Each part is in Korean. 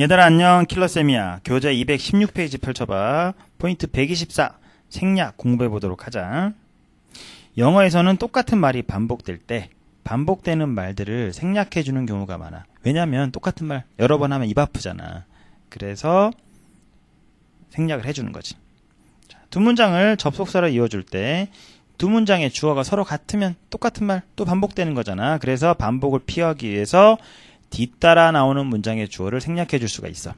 얘들아 안녕. 킬러쌤이야. 교재 216페이지 펼쳐봐. 포인트 124 생략 공부해 보도록 하자. 영어에서는 똑같은 말이 반복될 때 반복되는 말들을 생략해 주는 경우가 많아. 왜냐면 똑같은 말 여러 번 하면 입 아프잖아. 그래서 생략을 해 주는 거지. 자, 두 문장을 접속사로 이어줄 때 두 문장의 주어가 서로 같으면 똑같은 말 또 반복되는 거잖아. 그래서 반복을 피하기 위해서 뒤따라 나오는 문장의 주어를 생략해 줄 수가 있어.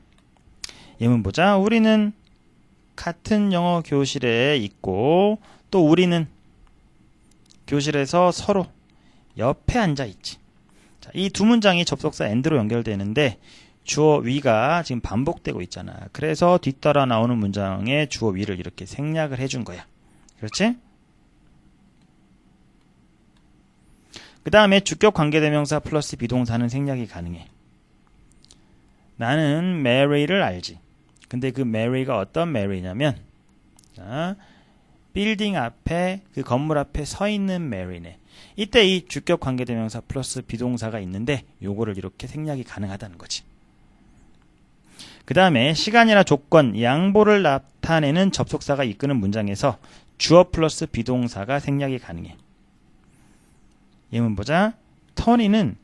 예문 보자. 우리는 같은 영어 교실에 있고 또 우리는 교실에서 서로 옆에 앉아 있지. 자, 이두 문장이 접속사 and로 연결되는데 주어 위가 지금 반복되고 있잖아. 그래서 뒤따라 나오는 문장의 주어 위를 이렇게 생략을 해준 거야. 그렇지? 그 다음에 주격 관계대명사 플러스 비동사는 생략이 가능해. 나는 Mary를 알지. 근데 그 Mary가 어떤 Mary냐면, 자, 빌딩 앞에, 그 건물 앞에 서 있는 Mary네. 이때 이 주격 관계대명사 플러스 비동사가 있는데, 요거를 이렇게 생략이 가능하다는 거지. 그 다음에 시간이나 조건, 양보를 나타내는 접속사가 이끄는 문장에서 주어 플러스 비동사가 생략이 가능해. 예문 보자. 터니는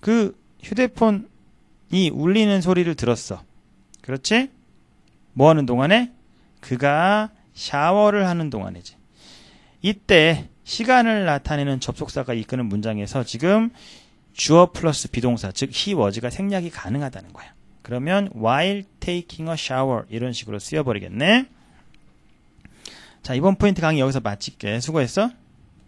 그 휴대폰이 울리는 소리를 들었어. 그렇지? 뭐 하는 동안에? 그가 샤워를 하는 동안이지. 이때 시간을 나타내는 접속사가 이끄는 문장에서 지금 주어 플러스 비동사, 즉 he was가 생략이 가능하다는 거야. 그러면 while taking a shower 이런 식으로 쓰여버리겠네. 자, 이번 포인트 강의 여기서 마칠게. 수고했어.